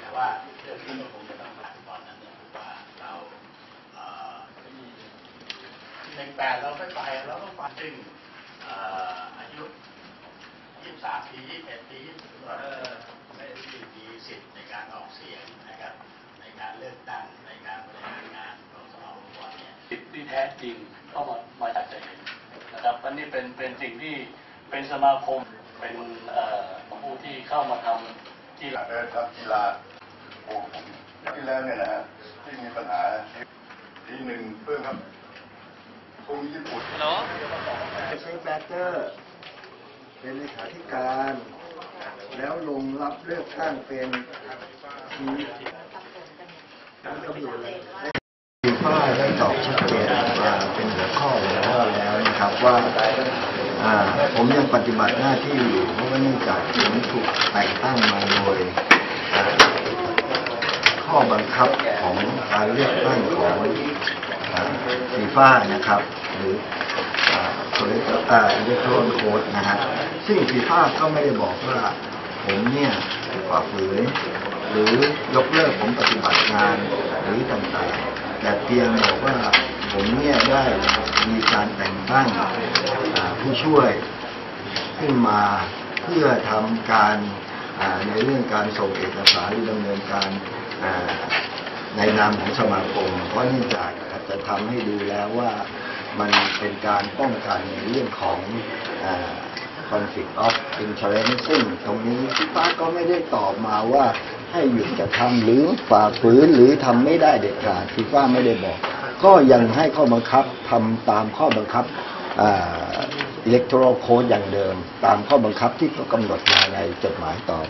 แต่ว่าเรื่องที่เราคงจะต้องผ่านตอนนั้นเนี่ยว่าเราเอ่อหนึ่งแปดเราไม่ไปเราต้องไปซึ่งอายุยี่สามปียี่สิบเอ็ดปียี่สิบเออไม่ได้มีสิทธิ์ในการออกเสียงนะครับ ในการเลือกตั้งในการบริหารงานของสมาองคมเนี่ยสิทธิ์ที่แท้จริงเข้ามามาจากใจนะครับอันนี้เป็นเป็นสิ่งที่เป็นสมาคม เป็นเอ่อผู้ที่เข้ามาทำที่เดินครับกีฬาโอ้ผมที่แล้วเนี่ยนะฮะที่มีปัญหาทีหนึ่งเพื่อนครับพวกญี่ปุ่นใช้แบตเตอร์ เป็นเลขาธิการ แล้วลงรับเลือกตั้งเป็นทีการกำหนดเลยป้ายได้ตอบชัดเจนมาเป็นหัวข้อแล้วแล้วนะครับว่าอ่า ผมยังปฏิบัติหน้าที่อยู่เพราะว่าเนื่องจากผมถูกแต่งตั้งมาโดยข้อบังคับของการเลือกตั้งของฟีฟ่านะครับ หรือโดยอ่าอิเล็กทรอนโค้ดนะฮะซึ่งฟีฟ่าก็ไม่ได้บอกว่าผมเนี่ยฝ่าฝืนหรือยกเลิกผมปฏิบัติงานหรือต่างๆ แต่เพียงบอกว่าผมเนี่ยได้มีการแต่งตั้งอ่า ผู้ช่วยขึ้นมาเพื่อทำการในเรื่องการส่งเอกสารหรือดำเนินการในนามของสมาคม เพราะเนื่องจากจะทำให้ดูแล้วว่ามันเป็นการป้องกันในเรื่องของอ่า conflict of interest ซึ่งตรงนี้พี่ป้าก็ไม่ได้ตอบมาว่าให้หยุดกระทำหรือฝ่าฝืนหรือทำไม่ได้เด็ดขาดพี่ป้าไม่ได้บอก ก็ยังให้ข้อบังคับทำตามข้อบังคับ อิเล็กโทรโค้ดอย่างเดิม ตามข้อบังคับที่เขากำหนดมาในจดหมายตอบ